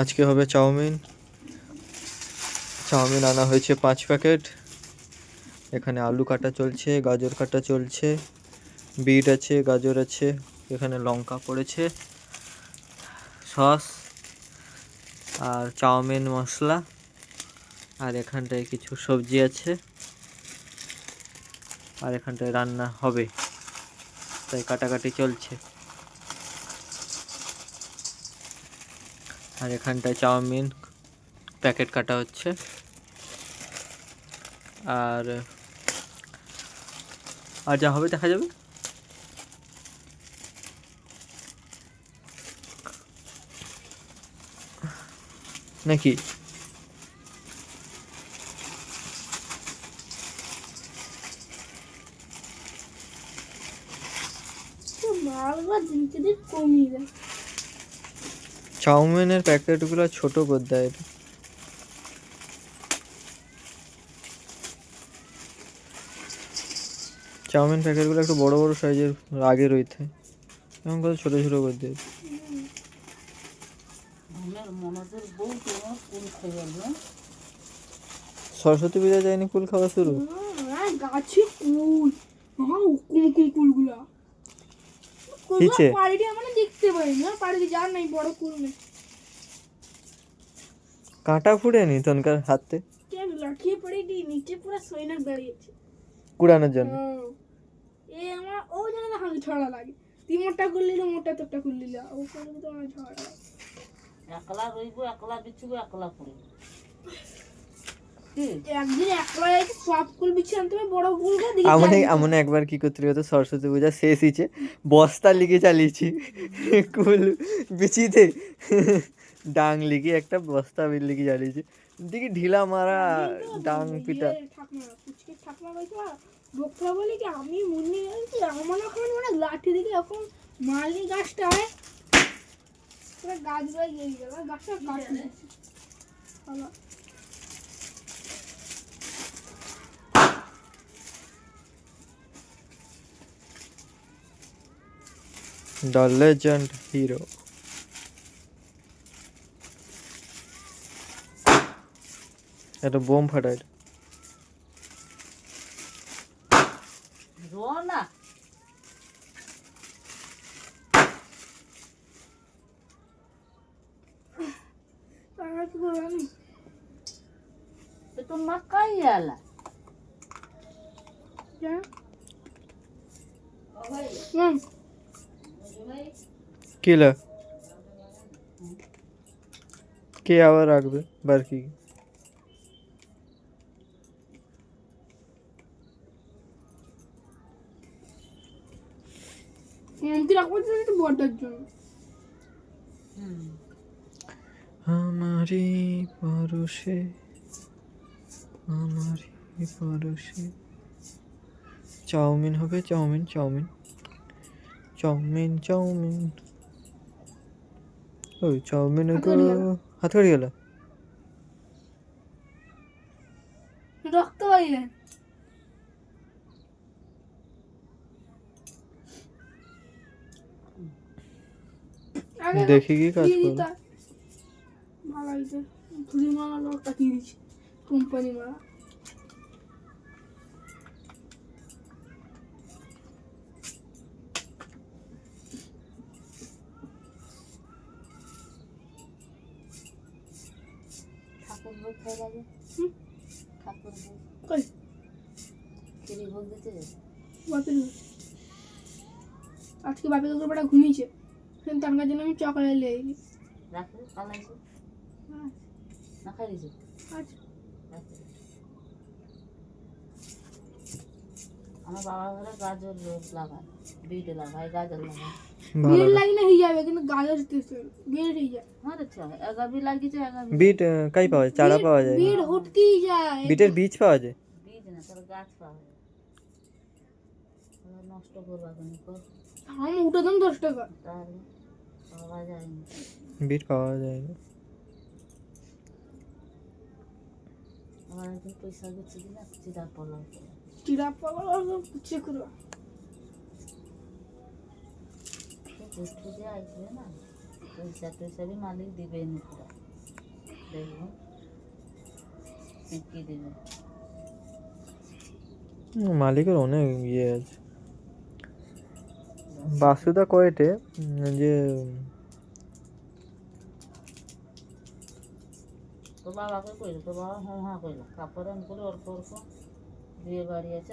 আজকে হবে chowmein. Chowmein আনা হয়েছে পাঁচ প্যাকেট। এখানে আলু কাটা চলছে, গাজর কাটা চলছে, বিট আছে, গাজর আছে, এখানে লঙ্কা পড়েছে, সস আর চাউমিন মশলা। আর এখানটায় কিছু সবজি আছে। আর এখানটায় রান্না হবে। তাই কাটাকাটি চলছে। আর এখানটায় চাউমিন প্যাকেট কাটা হচ্ছে। আর আর যা হবে দেখা যাবে। নাকি? মালগুলো দিনকে দিন কমিয়ে দেয়। চাউমিনের প্যাকেটগুলো ছোট করে দেয় চাউমিন প্যাকেটগুলো একটু বড় বড় সাইজের আগে রইতে এমন করে ছোট ছোট করে দেয়। সরস্বতী পূজা যায়নি কুল খাওয়া শুরু? গাছে কুল। কুম কুলগুলা। পাড়িটি আমরা দেখতে পাই না পাড়িটি নাই বড় কাঁটা তনকার হাতে? কেন লাঠিয়ে পাড়িটি নিচে পুরো সৈনাক দাঁড়িয়েছে কুড়ানোর জন্য। এ আমার ও জানে না হাঁকে ছড়া লাগে। তুই মোটা করলি না মোটা তোরটা করলি না ও করলে তো আমার ঝড়া লাগে। একলা রইব একলা বিছুব একলা পড়িব। আমনে একবার কি করতে হতো সরস্বতী পূজা শেষ হিচে বস্তা লিগে চালিয়েছি। কুল বিচিতে ডাং লিগে একটা বস্তা লিগে চালিয়েছি। দেখি ঢিলা মারা ডাং পিটা। বলে কি আমি মনে গেছি আমার এখন মানে লাঠি দিকে এখন মালি গাছটা হয়। পুরো গাছ গেল গাছটা কাটলে ভালো দ্য লেজেন্ড হিরো একটা বোম ফাটায় রো না তারা কি করব আমি তো তো মাকাই আলা জানো হুম কিলা কে আবার রাখবে বারকি আমারি পরশে আমারি পরশে চাউমিন হবে চাউমিন চাউমিন। Chowmein chowmein. ওই চাউমিন হাত কাটি গেল। রক্ত বাইরে দেখি কি কাজ করে। দিতা। ধুলি মারা লোকটা দিয়ে দিচ্ছে কোম্পানি মারা ঠাকুর বই খাই লাগে ঠাকুর বই কই? খিরি ভোগ দিতে বাপের আজকে বাপের কাকুর বেটা ঘুমিয়েছে। সেদিন তার জন্য আমি চকলেট লিয়ে এলি রাখে কালাইছে না খাই দিছে? আচ্ছা। আমার বাবা ঘরে গাজর লাগায় বিট লাগায় গাজর লাগায়। বিয়ের লাইনে হয়ে যাবে কিন্তু গাজর দিতে বিয়ের হয়ে যায় চল এগাবি লাগিয়েছে এগাবি বিট কাই পাওয়া যায়? চারা পাওয়া যায়? বিয়ের হটকেই যায়। বিটের বীজ পাওয়া যায়? বীজ না তার গাছ পাওয়া যায়। নষ্ট করবা কেন আমি উঠে দাম দশ টাকা। তাহলে পাওয়া যায়নি বিট পাওয়া যায় না। আমার একদিন পয়সা দিচ্ছি কিনা চিরা করে চিরা পাগল পুচ্ছে করো পুষ্টি আসবে না পয়সা টয়সা বি মালিক দিবে নি পুরা। দেখব কি দেবে। মালিকের অনেক ইয়ে আছে। বাসুদা কয়েটে? যে তো বাবাকে কইলো তো বাবা হ্যাঁ হ্যাঁ কইলো। তারপরে আমি বলি অল্প অল্প বিয়ে বাড়ি আছে।